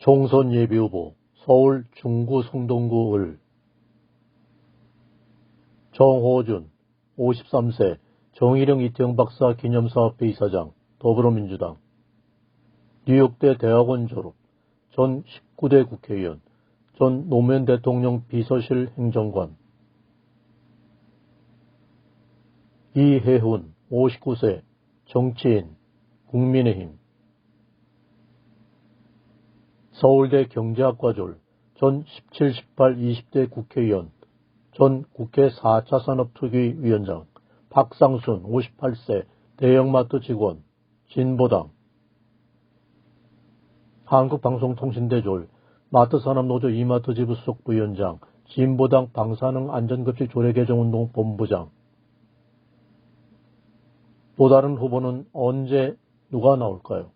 총선 예비후보 서울 중구 성동구 을 정호준 53세 정일영 이태영 박사 기념사업회 이사장 더불어민주당. 뉴욕대 대학원 졸업 전 19대 국회의원 전 노무현 대통령 비서실 행정관. 이혜훈 59세 정치인 국민의힘 서울대 경제학과졸 전 17, 18, 20대 국회의원 전 국회 4차 산업특위 위원장 박상순 58세 대형마트 직원 진보당 한국방송통신대졸 마트산업노조 이마트 지부수석 부위원장 진보당 방사능 안전급식 조례 개정운동 본부장 또 다른 후보는 언제 누가 나올까요?